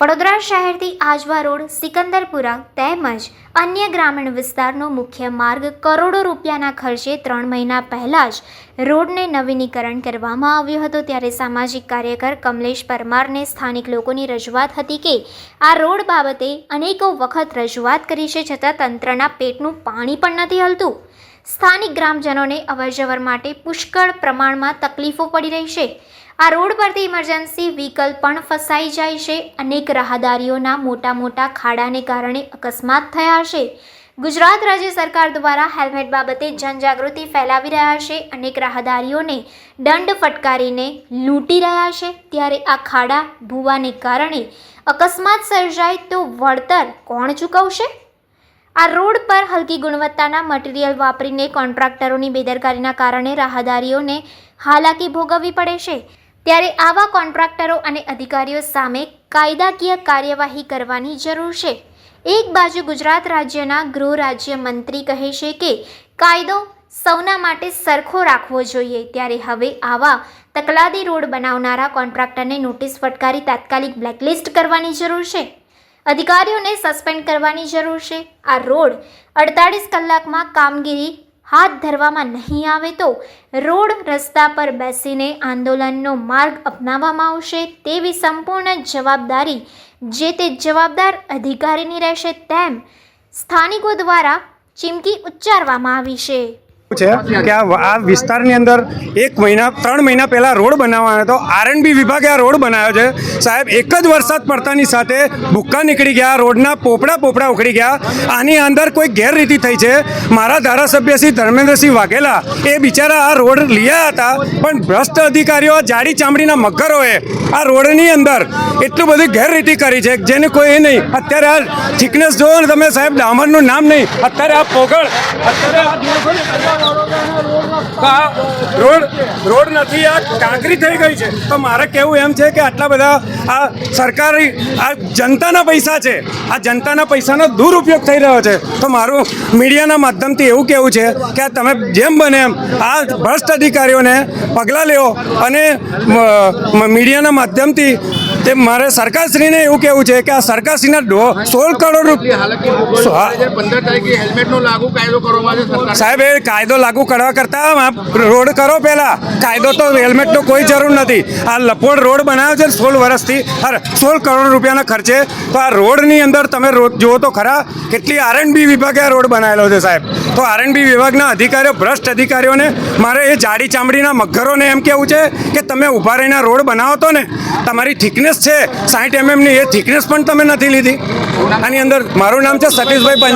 વડોદરા શહેરથી આજવા રોડ સિકંદરપુરા તેમજ અન્ય ગ્રામીણ વિસ્તારનો મુખ્ય માર્ગ કરોડો રૂપિયાના ખર્ચે ત્રણ મહિના પહેલાં જ રોડને નવીનીકરણ કરવામાં આવ્યો હતો. ત્યારે સામાજિક કાર્યકર કમલેશ પરમારને સ્થાનિક લોકોની રજૂઆત હતી કે આ રોડ બાબતે અનેકો વખત રજૂઆત કરી છે, છતાં તંત્રના પેટનું પાણી પણ નથી હલતું. સ્થાનિક ગ્રામજનોને અવરજવર માટે પુષ્કળ પ્રમાણમાં તકલીફો પડી રહી છે. આ રોડ પરથી ઇમરજન્સી વ્હીકલ પણ ફસાઈ જાય છે. અનેક રાહદારીઓના મોટા મોટા ખાડાને કારણે અકસ્માત થયા છે. ગુજરાત રાજ્ય સરકાર દ્વારા હેલ્મેટ બાબતે જનજાગૃતિ ફેલાવી રહ્યા છે. અનેક રાહદારીઓને દંડ ફટકારીને લૂંટી રહ્યા છે. ત્યારે આ ખાડા ભૂવાને કારણે અકસ્માત સર્જાય તો વળતર કોણ ચૂકવશે? આ રોડ પર હલકી ગુણવત્તાના મટીરીયલ વાપરીને કોન્ટ્રાક્ટરોની બેદરકારીના કારણે રાહદારીઓને હાલાકી ભોગવવી પડે છે. ત્યારે આવા કોન્ટ્રાક્ટરો અને અધિકારીઓ સામે કાયદાકીય કાર્યવાહી કરવાની જરૂર છે. એક બાજુ ગુજરાત રાજ્યના ગૃહ રાજ્ય મંત્રી કહે છે કે, કાયદો સૌના માટે સરખો રાખવો જોઈએ. ત્યારે હવે આવા તકલાદી રોડ બનાવનારા કોન્ટ્રાક્ટરને નોટિસ ફટકારી તાત્કાલિક બ્લેકલિસ્ટ કરવાની જરૂર છે. અધિકારીઓને સસ્પેન્ડ કરવાની જરૂર છે. આ રોડ અડતાળીસ કલાકમાં કામગીરી હાથ ધરવામાં નહીં આવે તો રોડ રસ્તા પર બેસીને આંદોલનનો માર્ગ અપનાવવામાં આવશે તેવી સંપૂર્ણ જવાબદારી જે તે જવાબદાર અધિકારીની રહેશે તેમ સ્થાનિકો દ્વારા ચીમકી ઉચ્ચારવામાં આવી છે. છે? કે આ વિસ્તારની અંદર એક મહિના, ત્રણ મહિના પહેલાં રોડ બનાવવાનો હતો. આરએનબી વિભાગે આ રોડ બનાવ્યો છે. સાહેબ, એક જ વરસાદ પડતાની સાથે ભૂક્કા નીકળી ગયા, રોડના પોપડા પોપડા ઉખડી ગયા. આની અંદર કોઈ ગેરરીતિ થઈ છે? મારા ધારાસભ્ય શ્રી ધર્મેન્દ્રસિંહ વાઘેલા એ બિચારા આ રોડ લીયા હતા, પણ ભ્રષ્ટ અધિકારીઓ આ જાડી ચામડીના મગરોએ આ રોડની અંદર એટલું બધી ગેરરીતિ કરી છે જેને કોઈ એ નહીં. અત્યારે આ થિકનેસ જોવો ને તમે સાહેબ, ડામરનું નામ નહીં. અત્યારે આ પોગળ અત્યારે આ રોડ રોડ નથી, આ કાંકરી થઈ ગઈ છે. તો મારે કહેવું એમ છે કે આટલા બધા આ સરકારી, આ જનતાના પૈસા છે. આ જનતાના પૈસાનો દુરુપયોગ થઈ રહ્યો છે. તો મારું મીડિયાના માધ્યમથી એવું કહેવું છે કે આ તમે જેમ બને એમ આ ભ્રષ્ટ અધિકારીઓને પગલાં લેવો અને મીડિયાના માધ્યમથી તે મારે સરકારશ્રીને એવું કહેવું છે કે આ સરકારશ્રીના સોળ કરોડ રૂપિયા સાહેબ એ કાયદો લાગુ કરવા કરતાં રોડ કરો પહેલા. કાયદો તો હેલ્મેટનો કોઈ જરૂર નથી. આ લપોડ રોડ બનાવ્યો છે સોળ વર્ષથી. અરે સોળ કરોડ રૂપિયાના ખર્ચે. તો આ રોડની અંદર તમે જુઓ તો ખરા કેટલી આરએનબી વિભાગે આ રોડ બનાવેલો છે સાહેબ. તો આરએનબી વિભાગના અધિકારીઓ ભ્રષ્ટ અધિકારીઓને મારે એ જાડી ચામડીના મગરોને એમ કેવું છે કે તમે ઊભા રહીને રોડ બનાવો તો ને તમારી થિકનેસ છે, સાઠ એમએમની એ થિકનેસ પણ તમે નથી લીધી. આની અંદર મારું નામ છે સતીશભાઈ પંચાલ